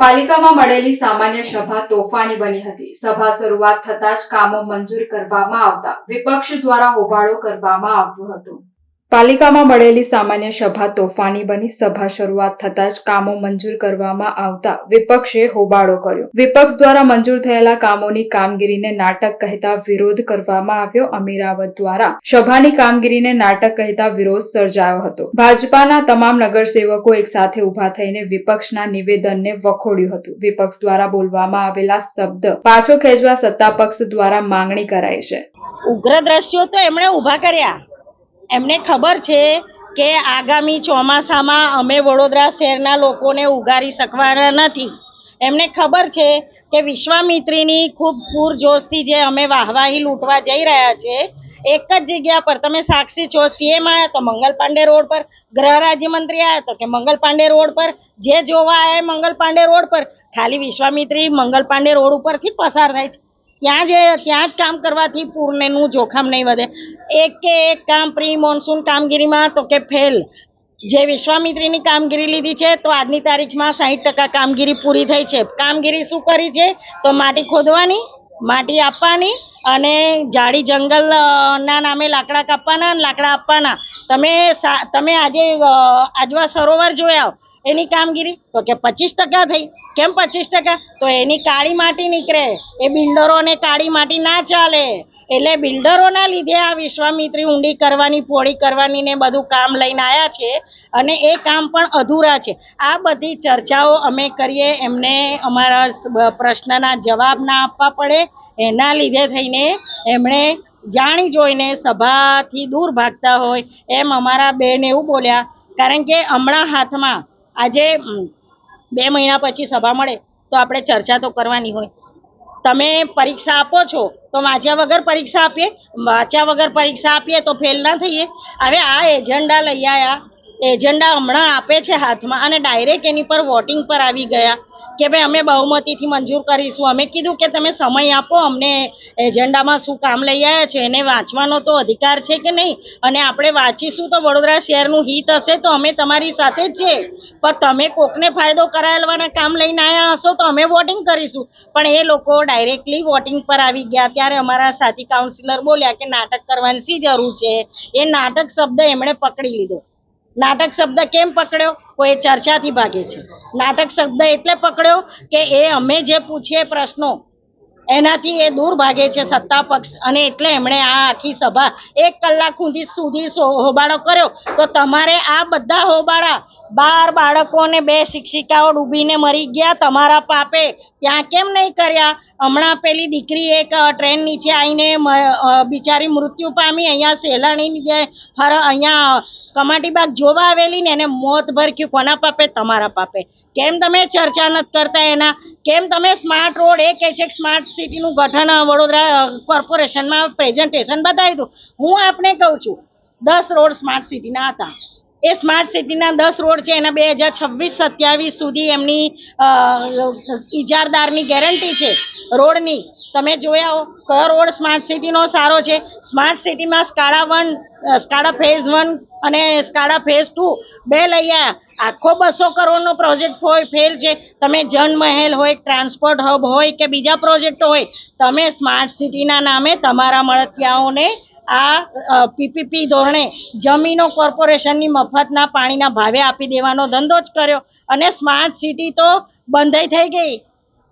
પાલિકામાં મળેલી સામાન્ય સભા તોફાની બની હતી. સભા શરૂઆત થતાં જ કામો મંજૂર કરવામાં આવતા વિપક્ષ દ્વારા હોબાળો કરવામાં આવ્યો હતો. પાલિકામાં મળેલી સામાન્ય સભા તોફાની બની. સભા શરૂઆત થતાં જ કામો મંજૂર કરવામાં આવતા વિપક્ષે હોબાળો કર્યો. વિપક્ષ દ્વારા મંજૂર થયેલા કામોની કામગીરીને નાટક કહેતા વિરોધ કરવામાં આવ્યો. અમીરાવત દ્વારા સભાની કામગીરીને નાટક કહેતા વિરોધ સર્જાયો હતો. ભાજપાના તમામ નગરસેવકો એક સાથે ઊભા થઈને વિપક્ષના નિવેદનને વખોડ્યું હતું. વિપક્ષ દ્વારા બોલવામાં આવેલા શબ્દ પાછો ખેંચવા સત્તા પક્ષ દ્વારા માંગણી કરાઈ છે. ઉગ્ર દ્રશ્યો તો એમણે ઊભા કર્યા. એમને ખબર છે કે આગામી ચોમાસામાં અમે વડોદરા શહેરના લોકોને ઉગારી શકવાના નથી. એમને ખબર છે કે વિશ્વામિત્રીની ખૂબ પૂરજોશથી જે અમે વાહવાહી લૂંટવા જઈ રહ્યા છે, એક જ જગ્યા પર, તમે સાક્ષી છો, સીએમ આવ્યા તો મંગલ પાંડે રોડ પર, ગૃહ રાજ્યમંત્રી આવ્યા તો કે મંગલ પાંડે રોડ પર, જે જોવા આવ્યા મંગલ પાંડે રોડ પર. ખાલી વિશ્વામિત્રી મંગલ પાંડે રોડ ઉપરથી પસાર થાય છે. ત્યાં જે, ત્યાં જ કામ કરવાથી પૂરનેનું જોખમ નહીં વધે. એક કે એક કામ પ્રી મોન્સૂન કામગીરીમાં તો કે ફેલ. જે વિશ્વામિત્રીની કામગીરી લીધી છે તો આજની તારીખમાં સાહીઠ ટકા કામગીરી પૂરી થઈ છે. કામગીરી શું કરી છે? તો માટી ખોદવાની, માટી આપવાની અને જાડી જંગલના નામે લાકડા કાપવાના અને લાકડા આપવાના. તમે તમે આજે આજવા સરોવર જોયા એની કામગીરી? તો કે પચીસ ટકા થઈ. કેમ પચીસ ટકા? તો એની કાળી માટી નીકળે. એ બિલ્ડરોને કાળી માટી ના ચાલે. એટલે બિલ્ડરોના લીધે આ વિશ્વામિત્રી ઊંડી કરવાની, પોળી કરવાની ને બધું કામ લઈને આવ્યા છે અને એ કામ પણ અધૂરા છે. આ બધી ચર્ચાઓ અમે કરીએ, એમને અમારા પ્રશ્નના જવાબ ના આપવા પડે. એના લીધે થઈને એમણે જાણી જોઈને સભાથી દૂર ભાગતા હોય એમ અમારા બેન એવું બોલ્યા, કારણ કે હમણાં હાથમાં આજે બે મહિના પછી સભા મળે તો આપણે ચર્ચા તો કરવાની હોય. તમે પરીક્ષા આપો છો તો વાંચ્યા વગર પરીક્ષા આપીએ, વાંચ્યા વગર પરીક્ષા આપીએ તો ફેલ ના થઈએ. હવે આ એજન્ડા લઈ આવ્યા એજન્ડા હમણાં આપે છે હાથમાં અને ડાયરેક્ટ એની પર વોટિંગ પર આવી ગયા કે ભાઈ અમે બહુમતીથી મંજૂર કરીશું. અમે કીધું કે તમે સમય આપો, અમને એજન્ડામાં શું કામ લઈ આવ્યા છે, એને વાંચવાનો તો અધિકાર છે કે નહીં? અને આપણે વાંચીશું તો વડોદરા શહેરનું હિત હશે તો અમે તમારી સાથે જ છે. પણ તમે કોકને ફાયદો કરાવવાના કામ લઈને આવ્યા હશો તો અમે વોટિંગ કરીશું. પણ એ લોકો ડાયરેક્ટલી વોટિંગ પર આવી ગયા. ત્યારે અમારા સાથી કાઉન્સિલર બોલ્યા કે નાટક કરવાની શી જરૂર છે? એ નાટક શબ્દ એમણે પકડી લીધો. નાટક શબ્દ કેમ પકડ્યો? કોઈ ચર્ચાથી ભાગે છે. નાટક શબ્દ એટલે પકડ્યો કે એ અમે જે પૂછીએ પ્રશ્નો એનાથી એ દૂર ભાગે છે સત્તા પક્ષ. અને એટલે એમણે આ આખી સભા એક કલાક સુધી સુધી હોબાળો કર્યો. તો તમારે આ બધા હોબાળા બાર બાળકોને બે શિક્ષિકાઓ ડૂબીને મરી ગયા તમારા પાપે. ત્યાં કેમ નહીં કર્યા? હમણાં પેલી દીકરી એક ટ્રેન નીચે આવીને બિચારી મૃત્યુ પામી. અહીંયા જે ફર અહીંયા કમાટીબાગ જોવા આવેલી ને એને મોત ભરખ્યું. કોના પાપે? તમારા પાપે. કેમ તમે ચર્ચા નથી કરતા એના? કેમ તમે સ્માર્ટ રોડ એ કહે છે કે સ્માર્ટ સિટીનું ગઠન વડોદરા કોર્પોરેશનમાં પ્રેઝન્ટેશન બતાવ્યું હતું. હું આપને કહું છું, દસ રોડ સ્માર્ટ સિટીના હતા. એ સ્માર્ટ સિટીના દસ રોડ છે, એના બે હજાર છવ્વીસ, સત્યાવીસ સુધી એમની ઇજારદારની ગેરંટી છે, રોડની. તમે જોયા હો, કયો રોડ સ્માર્ટ સિટીનો સારો છે? સ્માર્ટ સિટીમાં SCADA one SCADA phase one અને સ્કાડા ફેઝ ટુ બે લઈ આવ્યા આખો બસો કરોડનો પ્રોજેક્ટ હોય ફેલ છે. તમે જન મહેલ હોય ટ્રાન્સપોર્ટ હબ હોય કે બીજા પ્રોજેક્ટો હોય, તમે સ્માર્ટ સિટીના નામે તમારા મળતિયાઓને આ પીપીપી ધોરણે જમીનો કોર્પોરેશનની મફતના પાણીના ભાવે આપી દેવાનો ધંધો જ કર્યો. અને સ્માર્ટ સિટી તો બંધ થઈ ગઈ.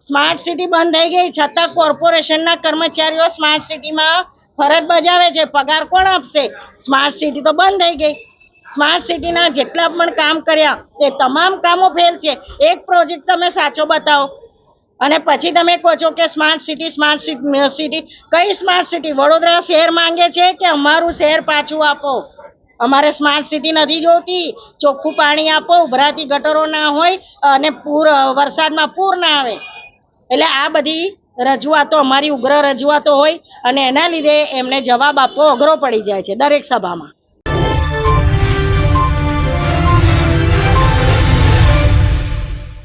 સ્માર્ટ સિટી બંધ થઈ ગઈ. છતાં કોર્પોરેશનના કર્મચારીઓ સ્માર્ટ સિટીમાં ફરજ બજાવે છે. પગાર કોણ આપશે? સ્માર્ટ સિટી તો બંધ થઈ ગઈ. સ્માર્ટ સિટીના જેટલા પણ કામ કર્યા, એ તમામ કામો ફેલ છે. એક પ્રોજેક્ટ તમે સાચો બતાવો. અને પછી તમે કહો છો કે સ્માર્ટ સિટી સ્માર્ટ સિટી કઈ સ્માર્ટ સિટી વડોદરા શહેર માંગે છે કે અમારું શહેર પાછું આપો? અમારે સ્માર્ટ સિટી નથી જોતી. ચોખ્ખું પાણી આપો, ઉભરાતી ગટરો ના હોય અને પૂર વરસાદમાં પૂર ના આવે. એટલે આ બધી રજૂઆતો, અમારી ઉગ્ર રજૂઆતો હોય અને એના લીધે એમને જવાબ આપવો અઘરો પડી જાય છે દરેક સભામાં.